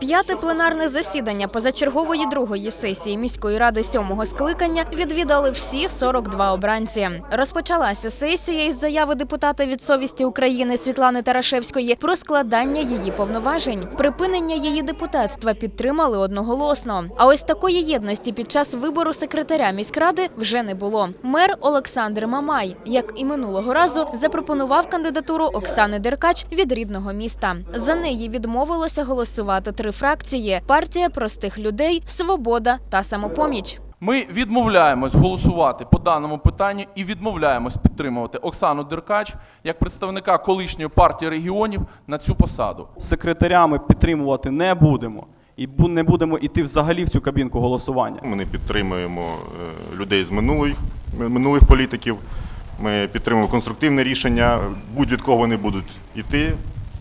П'яте пленарне засідання позачергової другої сесії міської ради сьомого скликання відвідали всі 42 обранці. Розпочалася сесія із заяви депутата від совісті України Світлани Тарашевської про складання її повноважень. Припинення її депутатства підтримали одноголосно. А ось такої єдності під час вибору секретаря міськради вже не було. Мер Олександр Мамай, як і минулого разу, запропонував кандидатуру Оксани Деркач від рідного міста. За неї відмовилося голосувати три фракції: партія простих людей, свобода та самопоміч. Ми відмовляємось голосувати по даному питанню і відмовляємось підтримувати Оксану Деркач як представника колишньої партії регіонів на цю посаду. Секретарями підтримувати не будемо. І бу- не будемо йти взагалі в цю кабінку голосування. Ми не підтримуємо е, людей з минулих, минулих політиків. Ми підтримуємо конструктивне рішення. Будь-від кого вони будуть йти.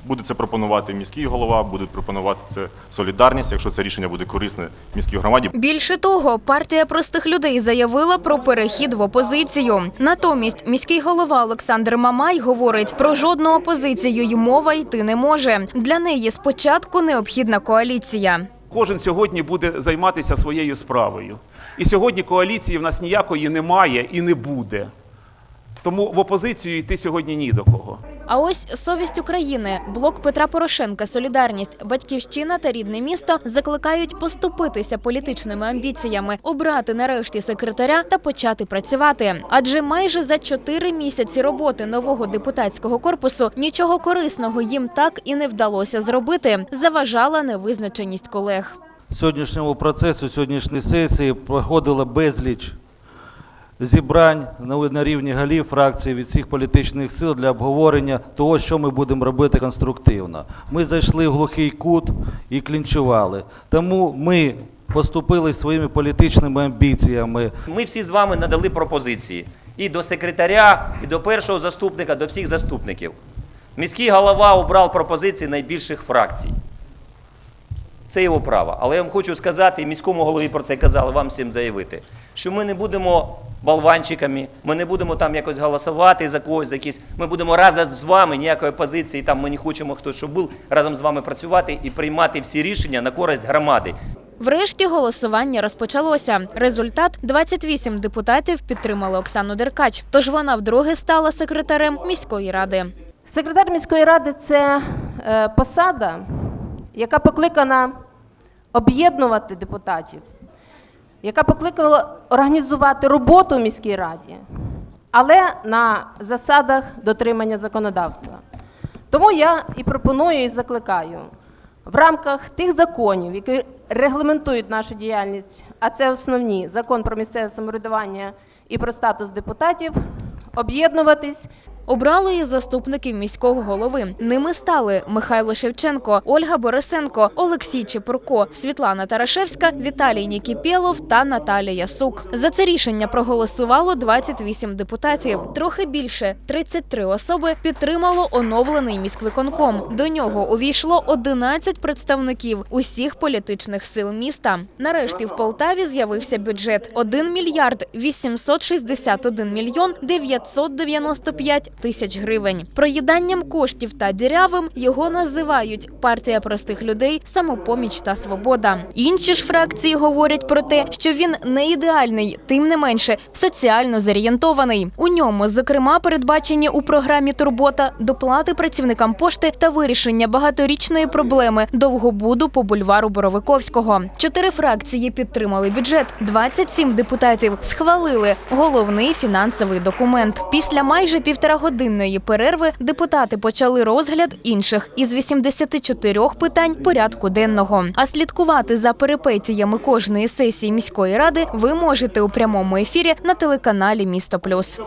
Буде це пропонувати міський голова, буде пропонувати це солідарність, якщо це рішення буде корисне міській громаді. Більше того, партія простих людей заявила про перехід в опозицію. Натомість міський голова Олександр Мамай говорить, про жодну опозицію й мова йти не може. Для неї спочатку необхідна коаліція. Кожен сьогодні буде займатися своєю справою. І сьогодні коаліції в нас ніякої немає і не буде. Тому в опозицію йти сьогодні ні до кого. А ось совість України, блок Петра Порошенка, Солідарність, Батьківщина та рідне місто закликають поступитися політичними амбіціями, обрати нарешті секретаря та почати працювати. Адже майже за чотири місяці роботи нового депутатського корпусу нічого корисного їм так і не вдалося зробити. Заважала невизначеність колег. сьогоднішньому процесу, сьогоднішньої сесії проходило безліч зібрань на рівні голів фракцій від всіх політичних сил для обговорення того, що ми будемо робити конструктивно. Ми зайшли в глухий кут і клінчували. Тому ми поступили своїми політичними амбіціями. Ми всі з вами надали пропозиції і до секретаря, і до першого заступника, до всіх заступників. Міський голова обрав пропозиції найбільших фракцій. Це його право. Але я вам хочу сказати, і міському голові про це казали, вам всім заявити, що ми не будемо болванчиками, ми не будемо там якось голосувати за когось, за якісь. Ми будемо разом з вами, ніякої позиції, там ми не хочемо хтось, щоб був, разом з вами працювати і приймати всі рішення на користь громади. Врешті голосування розпочалося. Результат 28 депутатів підтримали Оксану Деркач. Тож вона вдруге стала секретарем міської ради. Секретар міської ради це е, посада, яка покликана об'єднувати депутатів, яка покликала організувати роботу в міській раді, але на засадах дотримання законодавства. Тому я і пропоную і закликаю в рамках тих законів, які регламентують нашу діяльність, а це основні закон про місцеве самоврядування і про статус депутатів, об'єднуватись Обрали і заступників міського голови. Ними стали Михайло Шевченко, Ольга Борисенко, Олексій Чепурко, Світлана Тарашевська, Віталій Нікіпєлов та Наталія Сук. За це рішення проголосувало 28 депутатів. Трохи більше 33 особи підтримало оновлений міськвиконком. До нього увійшло 11 представників усіх політичних сил міста. Нарешті в Полтаві з'явився бюджет 1 мільярд 861 мільйон 995 тисяч гривень. Проїданням коштів та дірявим його називають партія простих людей, самопоміч та свобода. Інші ж фракції говорять про те, що він не ідеальний, тим не менше соціально зорієнтований. У ньому, зокрема, передбачені у програмі Турбота доплати працівникам пошти та вирішення багаторічної проблеми довгобуду по бульвару Боровиковського. Чотири фракції підтримали бюджет. 27 депутатів схвалили головний фінансовий документ. Після майже півторагодинної перерви депутати почали розгляд інших із 84 питань порядку денного. А слідкувати за перипетіями кожної сесії міської ради ви можете у прямому ефірі на телеканалі Місто Плюс.